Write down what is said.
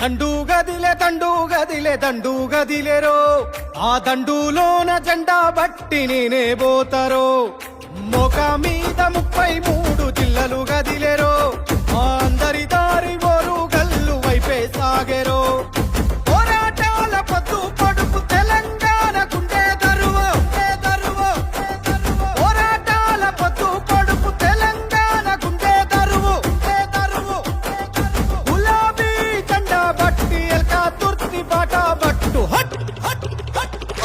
దండు గదిలే దండు గదిలే దండు గదిలేరో ఆ దండులోన జెండా బట్టి నేనే పోతారో. మొక మీద ముప్పై మూడు జిల్లలు గదిలేరో. అందరి దారి ఓరు గల్లు వైపే సాగెరో.